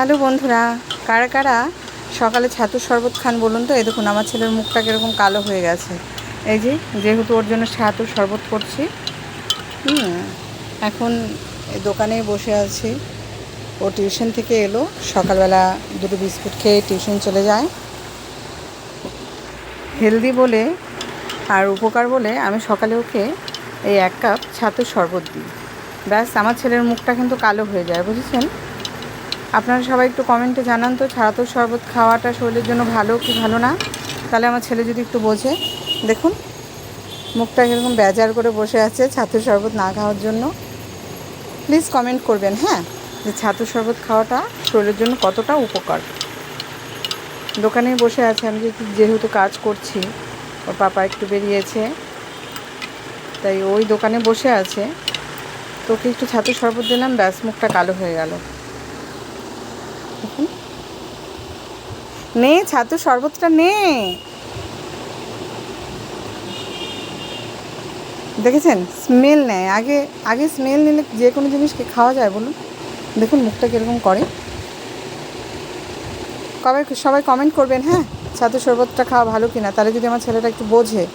Hello বন্ধুরা, কারা কারা? সকালে ছাতুর শরবত খান বলুন তো? এই দেখুন, আমার ছেলের মুখটা কীরকম কালো হয়ে গেছে। এই যে, যেহেতু ওর জন্য ছাতুর শরবত করছি, হুম, এখন এই দোকানেই বসে আছি। ও টিউশন থেকে এলো, সকালবেলা দুটো বিস্কুট খেয়ে টিউশন চলে যায়। হেলদি বলে আর উপকার বলে আমি সকালে ওকে এই এক কাপ ছাতুর শরবত দিই। ব্যাস, আমার ছেলের মুখটা কিন্তু কালো হয়ে যায়, বুঝেছেন? আপনারা সবাই একটু কমেন্টে জানান তো ছাতুর শরবত খাওয়াটা শরীরের জন্য ভালো কি ভালো না? তাহলে আমার ছেলে যদি একটু বোঝে। দেখুন, মুখটা এরকম বেজার করে বসে আছে ছাতুর শরবত না খাওয়ার জন্য। প্লিজ কমেন্ট করবেন হ্যাঁ যে ছাতুর শরবত খাওয়াটা শরীরের জন্য কতটা উপকার। দোকানেই বসে আছে, আমি যেহেতু- যেহেতু কাজ করছি, ওর পাপা একটু বেরিয়েছে। তাই ওই দোকানে বসে আছে। তোকে একটু ছাতুর শরবত দিলাম, ব্যাস, মুখটা কালো হয়ে গেল। নে ছাতুর শরবতটা নে। দেখেছেন? স্মেল নেয়। আগে আগে স্মেল নিলে যে কোনো জিনিসকে খাওয়া যায় বলুন। দেখুন মুখটা কীরকম করে। কবে সবাই কমেন্ট করবেন হ্যাঁ? ছাতুর শরবতটা খাওয়া ভালো কিনা? তাহলে যদি আমার ছেলেটা একটু বোঝে।